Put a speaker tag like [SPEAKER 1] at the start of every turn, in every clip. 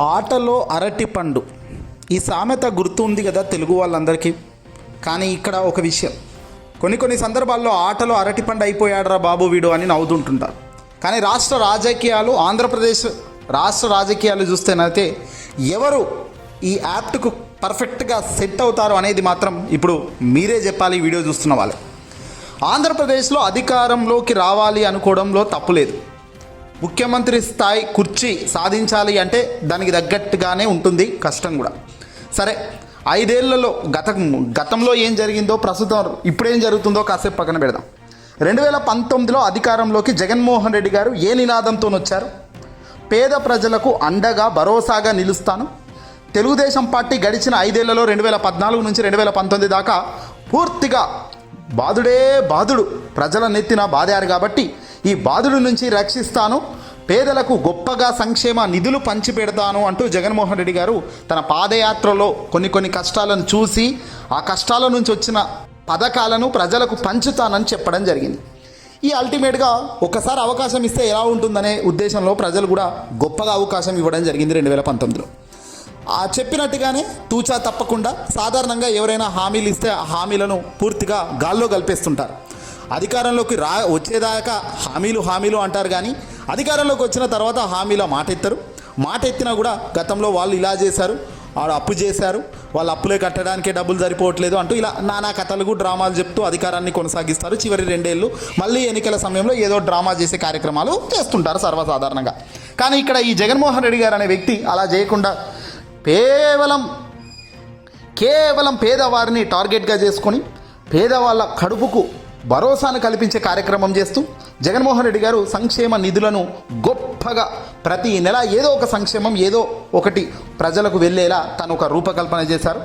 [SPEAKER 1] ఆటలో అరటి పండు. ఈ సామెత గుర్తు ఉంది కదా తెలుగు వాళ్ళందరికీ? కానీ ఇక్కడ ఒక విషయం. కొన్ని కొన్ని సందర్భాల్లో ఆటలో అరటి పండు అయిపోయాడరా బాబు వీడు అని నవ్వుతుంటుంటారు. కానీ రాష్ట్ర రాజకీయాలు ఆంధ్రప్రదేశ్ రాష్ట్ర రాజకీయాలు చూస్తేనైతే ఎవరు ఈ యాప్ట్కు పర్ఫెక్ట్గా సెట్ అవుతారు అనేది మాత్రం ఇప్పుడు మీరే చెప్పాలి ఈ వీడియో చూస్తున్న వాళ్ళే. ఆంధ్రప్రదేశ్లో అధికారంలోకి రావాలి అనుకోవడంలో తప్పులేదు ముఖ్యమంత్రి స్థాయి కుర్చీ సాధించాలి అంటే దానికి తగ్గట్టుగానే ఉంటుంది కష్టం కూడా. సరే ఐదేళ్ళలో గత గతంలో ఏం జరిగిందో ప్రస్తుతం ఇప్పుడేం జరుగుతుందో కాసేపు పక్కన పెడదాం. రెండు వేల పంతొమ్మిదిలో అధికారంలోకి జగన్మోహన్ రెడ్డి గారు ఏ నినాదంతో వచ్చారు? పేద ప్రజలకు అండగా భరోసాగా నిలుస్తాను. తెలుగుదేశం పార్టీ గడిచిన ఐదేళ్ళలో రెండు వేల పద్నాలుగు నుంచి రెండు వేల పంతొమ్మిది దాకా పూర్తిగా బాధుడే బాధుడు ప్రజల నెత్తిన బాధారు కాబట్టి ఈ బాధుల నుంచి రక్షిస్తాను. పేదలకు గొప్పగా సంక్షేమ నిధులు పంచిపెడతాను అంటూ జగన్మోహన్ రెడ్డి గారు తన పాదయాత్రలో కొన్ని కొన్ని కష్టాలను చూసి ఆ కష్టాల నుంచి వచ్చిన పథకాలను ప్రజలకు పంచుతానని చెప్పడం జరిగింది. ఈ అల్టిమేట్గా ఒకసారి అవకాశం ఇస్తే ఎలా ఉంటుందనే ఉద్దేశంలో ప్రజలు కూడా గొప్పగా అవకాశం ఇవ్వడం జరిగింది రెండు వేల పంతొమ్మిదిలో. ఆ చెప్పినట్టుగానే తూచా తప్పకుండా సాధారణంగా ఎవరైనా హామీలు ఇస్తే ఆ హామీలను పూర్తిగా గాల్లో కలిపేస్తుంటారు. అధికారంలోకి రా వచ్చేదాకా హామీలు హామీలు అంటారు కానీ అధికారంలోకి వచ్చిన తర్వాత హామీల మాట ఎత్తారు మాట ఎత్తినా కూడా గతంలో వాళ్ళు ఇలా చేశారు వాడు అప్పు చేశారు వాళ్ళు అప్పులే కట్టడానికే డబ్బులు సరిపోవట్లేదు అంటూ ఇలా నానా కథలకు డ్రామాలు చెప్తూ అధికారాన్ని కొనసాగిస్తారు. చివరి రెండేళ్ళు మళ్ళీ ఎన్నికల సమయంలో ఏదో డ్రామా చేసే కార్యక్రమాలు చేస్తుంటారు సర్వసాధారణంగా. కానీ ఇక్కడ ఈ జగన్మోహన్ రెడ్డి గారు అనే వ్యక్తి అలా చేయకుండా కేవలం కేవలం పేదవారిని టార్గెట్గా చేసుకొని పేదవాళ్ళ కడుపుకు భరోసాను కల్పించే కార్యక్రమం చేస్తూ జగన్మోహన్ రెడ్డి గారు సంక్షేమ నిధులను గొప్పగా ప్రతి నెల ఏదో ఒక సంక్షేమం ఏదో ఒకటి ప్రజలకు వెళ్ళేలా తను ఒక రూపకల్పన చేశారు.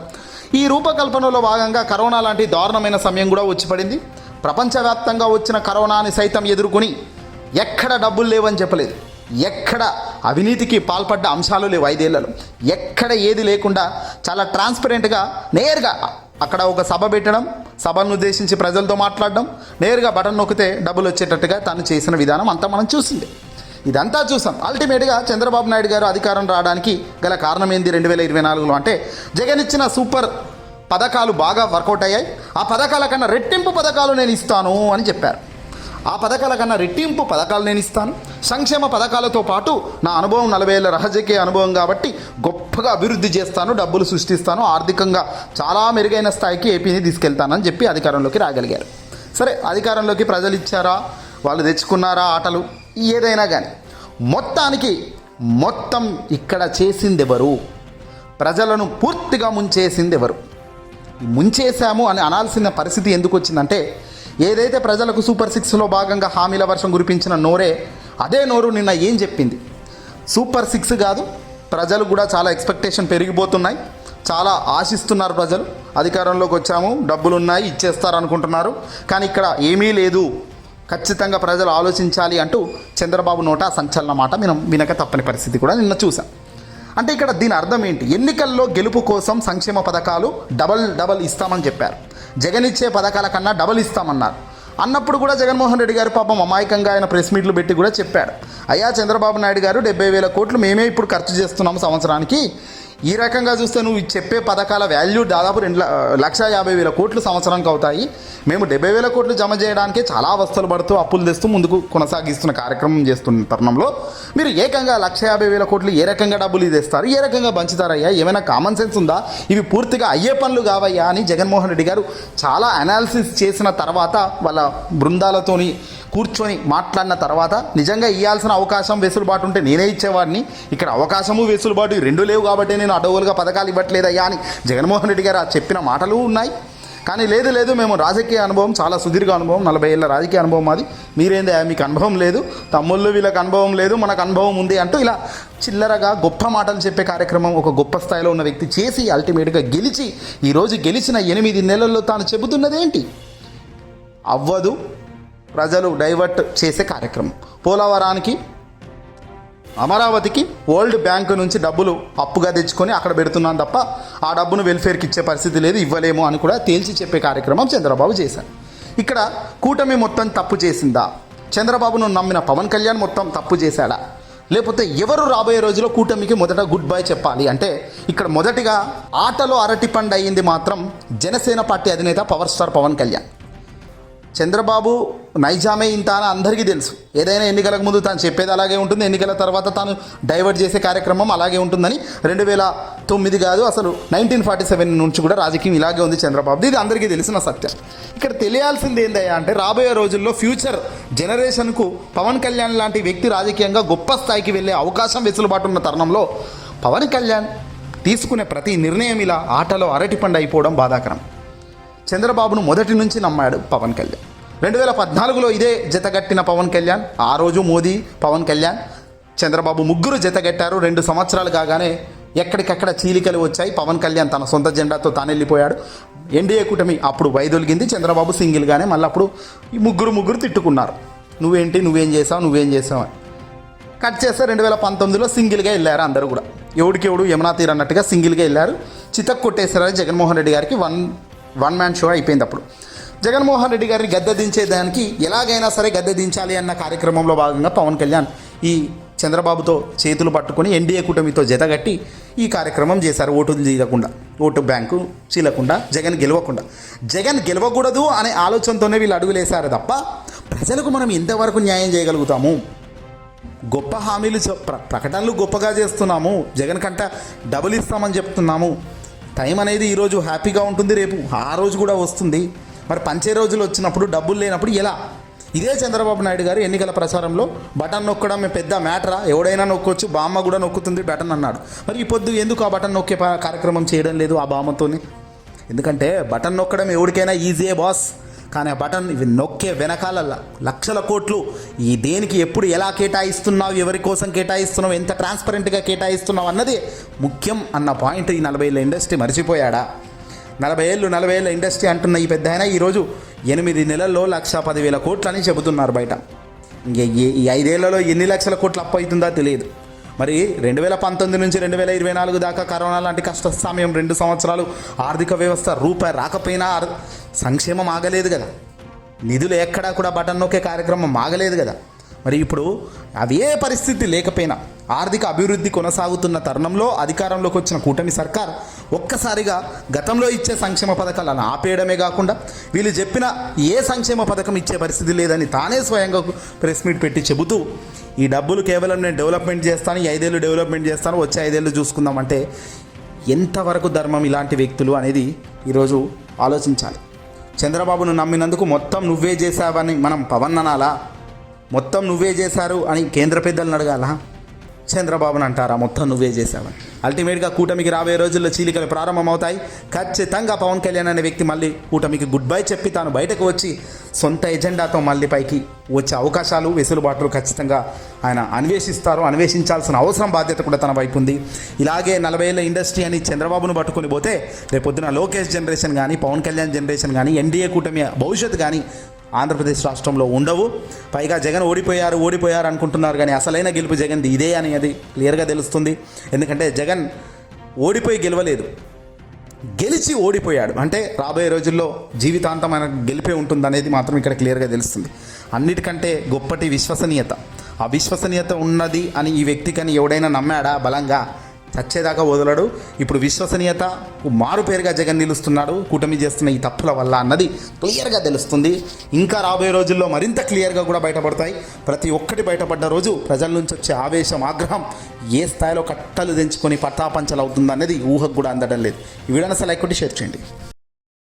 [SPEAKER 1] ఈ రూపకల్పనలో భాగంగా కరోనా లాంటి దారుణమైన సమయం కూడా వచ్చి పడింది. ప్రపంచవ్యాప్తంగా వచ్చిన కరోనాని సైతం ఎదుర్కొని ఎక్కడ డబ్బులు లేవని చెప్పలేదు. ఎక్కడ అవినీతికి పాల్పడ్డ అంశాలు లేవు ఐదేళ్ళలో. ఎక్కడ ఏది లేకుండా చాలా ట్రాన్స్పరెంట్గా నేరుగా అక్కడ ఒక సభ పెట్టడం సభను ఉద్దేశించి ప్రజలతో మాట్లాడడం నేరుగా బటన్ నొక్కితే డబ్బులు వచ్చేటట్టుగా తను చేసిన విధానం అంతా మనం చూసింది. ఇదంతా చూసాం. అల్టిమేట్గా చంద్రబాబు నాయుడు గారు అధికారం రావడానికి గల కారణం ఏంది రెండు వేల ఇరవై నాలుగులో? అంటే జగన్ ఇచ్చిన సూపర్ పథకాలు బాగా వర్కౌట్ అయ్యాయి. ఆ పథకాల కన్నా రెట్టింపు పథకాలు నేను ఇస్తాను అని చెప్పారు. ఆ పథకాల కన్నా రెట్టింపు పథకాలు నేను ఇస్తాను. సంక్షేమ పథకాలతో పాటు నా అనుభవం నలభై ఏళ్ళ రహజకీయ అనుభవం కాబట్టి గొప్పగా అభివృద్ధి చేస్తాను డబ్బులు సృష్టిస్తాను ఆర్థికంగా చాలా మెరుగైన స్థాయికి ఏపీని తీసుకెళ్తానని చెప్పి అధికారంలోకి రాగలిగారు. సరే అధికారంలోకి ప్రజలు ఇచ్చారా? వాళ్ళు తెచ్చుకున్నారా ఆటలు? ఏదైనా కానీ మొత్తానికి మొత్తం ఇక్కడ చేసింది ఎవరు ప్రజలను పూర్తిగా ముంచేసింది ఎవరు ముంచేశాము అని అనాల్సిన పరిస్థితి ఎందుకు వచ్చిందంటే ఏదైతే ప్రజలకు సూపర్ సిక్స్లో భాగంగా హామీల వర్షం కురిపించిన నోరే అదే నోరు నిన్న ఏం చెప్పింది? సూపర్ సిక్స్ కాదు ప్రజలు కూడా చాలా ఎక్స్పెక్టేషన్ పెరిగిపోతున్నాయి. చాలా ఆశిస్తున్నారు ప్రజలు. అధికారంలోకి వచ్చాము డబ్బులు ఉన్నాయి ఇచ్చేస్తారు అనుకుంటున్నారు కానీ ఇక్కడ ఏమీ లేదు. ఖచ్చితంగా ప్రజలు ఆలోచించాలి అంటూ చంద్రబాబు నోట సంచలన మాట మనం వినక తప్పని పరిస్థితి కూడా నిన్న చూసాం. అంటే ఇక్కడ దీని అర్థం ఏంటి? ఎన్నికల్లో గెలుపు కోసం సంక్షేమ పథకాలు డబల్ డబల్ ఇస్తామని చెప్పారు. జగన్ ఇచ్చే పథకాల కన్నా డబల్ ఇస్తామన్నారు. అన్నప్పుడు కూడా జగన్మోహన్ రెడ్డి గారు పాపం అమాయకంగా ఆయన ప్రెస్ మీట్లు పెట్టి కూడా చెప్పాడు అయ్యా చంద్రబాబు నాయుడు గారు డెబ్బై వేల కోట్లు మేమే ఇప్పుడు ఖర్చు చేస్తున్నాము సంవత్సరానికి. ఈ రకంగా చూస్తే నువ్వు చెప్పే పథకాల వాల్యూ దాదాపు రెండు లక్ష యాభై వేల కోట్లు సంవత్సరానికి అవుతాయి. మేము డెబ్బై వేల కోట్లు జమ చేయడానికే చాలా అవస్థలు పడుతూ అప్పులు తెస్తూ ముందుకు కొనసాగిస్తున్న కార్యక్రమం చేస్తున్న తరుణంలో మీరు ఏకంగా లక్ష యాభై వేల కోట్లు ఏ రకంగా డబ్బులు ఇదేస్తారు? ఏ రకంగా పంచుతారయ్యా? ఏమైనా కామన్ సెన్స్ ఉందా? ఇవి పూర్తిగా అయ్యే పనులు కావయ్యా అని జగన్మోహన్ రెడ్డి గారు చాలా అనాలిసిస్ చేసిన తర్వాత వాళ్ళ బృందాలతోని కూర్చొని మాట్లాడిన తర్వాత నిజంగా ఇవ్వాల్సిన అవకాశం వెసులుబాటు ఉంటే నేనే ఇచ్చేవాడిని. ఇక్కడ అవకాశము వెసులుబాటు రెండు లేవు కాబట్టి నేను అడవులుగా పథకాలు ఇవ్వట్లేదయ్యా అని జగన్మోహన్ రెడ్డి గారు చెప్పిన మాటలు ఉన్నాయి. కానీ లేదు లేదు మేము రాజకీయ అనుభవం చాలా సుదీర్ఘ అనుభవం నలభై ఏళ్ళ రాజకీయ అనుభవం అది మీరేందే మీకు అనుభవం లేదు? తమ్ముళ్ళు వీళ్ళకి అనుభవం లేదు మనకు అనుభవం ఉంది అంటూ ఇలా చిల్లరగా గొప్ప మాటలు చెప్పే కార్యక్రమం ఒక గొప్ప స్థాయిలో ఉన్న వ్యక్తి చేసి అల్టిమేట్గా గెలిచి ఈరోజు గెలిచిన ఎనిమిది నెలల్లో తాను చెబుతున్నది ఏంటి? అవ్వదు ప్రజలు డైవర్ట్ చేసే కార్యక్రమం. పోలవరానికి అమరావతికి వరల్డ్ బ్యాంక్ నుంచి డబ్బులు అప్పుగా తెచ్చుకొని అక్కడ పెడుతున్నాను తప్ప ఆ డబ్బును వెల్ఫేర్కి ఇచ్చే పరిస్థితి లేదు ఇవ్వలేము అని కూడా తేల్చి చెప్పే కార్యక్రమం చంద్రబాబు చేశారు. ఇక్కడ కూటమి మొత్తం తప్పు చేసిందా? చంద్రబాబును నమ్మిన పవన్ కళ్యాణ్ మొత్తం తప్పు చేశాడా? లేకపోతే ఎవరు రాబోయే రోజుల్లో కూటమికి మొదట గుడ్ బై చెప్పాలి? అంటే ఇక్కడ మొదటిగా ఆటలో అరటిపండు అయ్యింది మాత్రం జనసేన పార్టీ అధినేత పవర్ స్టార్ పవన్ కళ్యాణ్. చంద్రబాబు నైజామే ఇంత అని అందరికీ తెలుసు. ఏదైనా ఎన్నికలకు ముందు తాను చెప్పేది అలాగే ఉంటుంది. ఎన్నికల తర్వాత తాను డైవర్ట్ చేసే కార్యక్రమం అలాగే ఉంటుందని రెండు వేల తొమ్మిది కాదు అసలు నైన్టీన్ ఫార్టీ సెవెన్ నుంచి కూడా రాజకీయం ఇలాగే ఉంది చంద్రబాబు ఇది అందరికీ తెలిసిన సత్యం. ఇక్కడ తెలియాల్సింది ఏందయ్యా అంటే రాబోయే రోజుల్లో ఫ్యూచర్ జనరేషన్కు పవన్ కళ్యాణ్ లాంటి వ్యక్తి రాజకీయంగా గొప్ప స్థాయికి వెళ్ళే అవకాశం వెసులుబాటు ఉన్న తరుణంలో పవన్ కళ్యాణ్ తీసుకునే ప్రతి నిర్ణయం ఇలా ఆటలో అరటిపండు అయిపోవడం బాధాకరం. చంద్రబాబును మొదటి నుంచి నమ్మాడు పవన్ కళ్యాణ్. రెండు వేల పద్నాలుగులో ఇదే జతగట్టిన పవన్ కళ్యాణ్ ఆ రోజు మోదీ పవన్ కళ్యాణ్ చంద్రబాబు ముగ్గురు జతగట్టారు రెండు సంవత్సరాలు కాగానే ఎక్కడికక్కడ చీలికలు వచ్చాయి. పవన్ కళ్యాణ్ తన సొంత జెండాతో తాను వెళ్ళిపోయాడు ఎన్డీఏ కూటమి అప్పుడు వైదొలిగింది. చంద్రబాబు సింగిల్గానే మళ్ళీ అప్పుడు ముగ్గురు ముగ్గురు తిట్టుకున్నారు. నువ్వేంటి నువ్వేం చేసావు నువ్వేం చేసావు అని. కట్ చేస్తే రెండు వేల పంతొమ్మిదిలో సింగిల్గా వెళ్ళారు అందరూ కూడా. ఎవడికి ఎవడు యమునా తీర్ అన్నట్టుగా సింగిల్గా వెళ్ళారు. చితక్ కొట్టేశారు జగన్మోహన్ రెడ్డి గారికి. వన్ వన్ మ్యాన్ షో అయిపోయింది అప్పుడు. జగన్మోహన్ రెడ్డి గారిని గద్దె దించేదానికి ఎలాగైనా సరే గద్దె దించాలి అన్న కార్యక్రమంలో భాగంగా పవన్ కళ్యాణ్ ఈ చంద్రబాబుతో చేతులు పట్టుకొని ఎన్డీఏ కూటమితో జతగట్టి ఈ కార్యక్రమం చేశారు. ఓటులు చీలకుండా ఓటు బ్యాంకు చీలకుండా జగన్ గెలవకుండా. జగన్ గెలవకూడదు అనే ఆలోచనతోనే వీళ్ళు అడుగులేశారు తప్ప ప్రజలకు మనం ఎంతవరకు న్యాయం చేయగలుగుతాము? గొప్ప హామీలు ప్రకటనలు గొప్పగా చేస్తున్నాము. జగన్ కంట డబుల్ ఇస్తామని చెప్తున్నాము. టైం అనేది ఈరోజు హ్యాపీగా ఉంటుంది. రేపు ఆ రోజు కూడా వస్తుంది. మరి పంచే రోజులు వచ్చినప్పుడు డబ్బులు లేనప్పుడు ఎలా? ఇదే చంద్రబాబు నాయుడు గారు ఎన్నికల ప్రచారంలో బటన్ నొక్కడం పెద్ద మ్యాటరా? ఎవడైనా నొక్కొచ్చు బామ్మ కూడా నొక్కుతుంది బటన్ అన్నాడు. మరి ఈ పొద్దు ఎందుకు ఆ బటన్ నొక్కే కార్యక్రమం చేయడం లేదు ఆ బామ్మతోని? ఎందుకంటే బటన్ నొక్కడం ఎవరికైనా ఈజీయే బాస్ కానీ ఆ బటన్ ఇవి నొక్కే వెనకాల లక్షల కోట్లు. ఈ దేనికి ఎప్పుడు ఎలా కేటాయిస్తున్నావు ఎవరి కోసం కేటాయిస్తున్నావు ఎంత ట్రాన్స్పరెంట్గా కేటాయిస్తున్నావు అన్నది ముఖ్యం అన్న పాయింట్ ఈ నలభై ఏళ్ళ ఇండస్ట్రీ మర్చిపోయాడా? నలభై ఏళ్ళు నలభై ఏళ్ళ ఇండస్ట్రీ అంటున్న ఈ పెద్ద ఆయన ఈరోజు ఎనిమిది నెలల్లో లక్ష పదివేల కోట్లని చెబుతున్నారు బయట. ఈ- ఐదేళ్ళలో ఎన్ని లక్షల కోట్లు అప్పు అవుతుందో తెలియదు. మరి రెండు వేల పంతొమ్మిది నుంచి రెండు వేల ఇరవై నాలుగు దాకా కరోనా లాంటి కష్ట సమయం రెండు సంవత్సరాలు ఆర్థిక వ్యవస్థ రూపాయి రాకపోయినా ఆర్- సంక్షేమం ఆగలేదు కదా. నిధులు ఎక్కడా కూడా బటన్ నొక్కే కార్యక్రమం ఆగలేదు కదా. మరి ఇప్పుడు అదే పరిస్థితి లేకపోయినా ఆర్థిక అభివృద్ధి కొనసాగుతున్న తరుణంలో అధికారంలోకి వచ్చిన కూటమి సర్కార్ ఒక్కసారిగా గతంలో ఇచ్చే సంక్షేమ పథకాలను ఆపేయడమే కాకుండా వీళ్ళు చెప్పిన ఏ సంక్షేమ పథకం ఇచ్చే పరిస్థితి లేదని తానే స్వయంగా ప్రెస్ మీట్ పెట్టి చెబుతూ ఈ డబ్బులు కేవలం నేను డెవలప్మెంట్ చేస్తాను ఈ ఐదేళ్ళు డెవలప్మెంట్ చేస్తాను వచ్చే ఐదేళ్ళు చూసుకుందామంటే ఎంతవరకు ధర్మం ఇలాంటి వ్యక్తులు? అనేది ఈరోజు ఆలోచించాలి. చంద్రబాబును నమ్మినందుకు మొత్తం నువ్వే చేశావని మనం పవన్ అనాలా? మొత్తం నువ్వే చేశారు అని కేంద్ర పెద్దలను అడగాల? చంద్రబాబుని అంటారా? మొత్తం నువ్వే చేశావని అల్టిమేట్గా కూటమికి రాబోయే రోజుల్లో చీలికలు ప్రారంభమవుతాయి. ఖచ్చితంగా పవన్ కళ్యాణ్ అనే వ్యక్తి మళ్ళీ కూటమికి గుడ్ బై చెప్పి తాను బయటకు వచ్చి సొంత ఎజెండాతో మళ్ళీ పైకి వచ్చే అవకాశాలు వెసులుబాట్లు ఖచ్చితంగా ఆయన అన్వేషిస్తారు. అన్వేషించాల్సిన అవసరం బాధ్యత కూడా తన వైపు ఉంది. ఇలాగే నలభై ఏళ్ళ ఇండస్ట్రీ అని చంద్రబాబును పట్టుకొని పోతే రేపొద్దున లోకేష్ జనరేషన్ కానీ పవన్ కళ్యాణ్ జనరేషన్ కానీ ఎన్డీఏ కూటమి భవిష్యత్తు కానీ ఆంధ్రప్రదేశ్ రాష్ట్రంలో ఉండవు. పైగా జగన్ ఓడిపోయారు ఓడిపోయారు అనుకుంటున్నారు కానీ అసలైన గెలుపు జగన్ది ఇదే అని అది క్లియర్గా తెలుస్తుంది. ఎందుకంటే జగన్ ఓడిపోయి గెలవలేదు. గెలిచి ఓడిపోయాడు. అంటే రాబోయే రోజుల్లో జీవితాంతం ఆయన గెలిపే ఉంటుంది అనేది మాత్రం ఇక్కడ క్లియర్గా తెలుస్తుంది. అన్నిటికంటే గొప్పటి విశ్వసనీయత. ఆ విశ్వసనీయత ఉన్నది అని ఈ వ్యక్తికని ఎవడైనా నమ్మాడా? బలంగా చచ్చేదాకా వదలడు. ఇప్పుడు విశ్వసనీయత మారు పేరుగా జగన్ నిలుస్తున్నాడు. కూటమి చేస్తున్న ఈ తప్పుల వల్ల అన్నది క్లియర్గా తెలుస్తుంది. ఇంకా రాబోయే రోజుల్లో మరింత క్లియర్గా కూడా బయటపడతాయి. ప్రతి ఒక్కటి బయటపడ్డ రోజు ప్రజల నుంచి వచ్చే ఆవేశం ఆగ్రహం ఏ స్థాయిలో కట్టలు తెంచుకొని పట్టాపంచలు అవుతుందనేది ఊహకు కూడా అందడం లేదు. ఈ వీడియోని అసలు షేర్ చేయండి.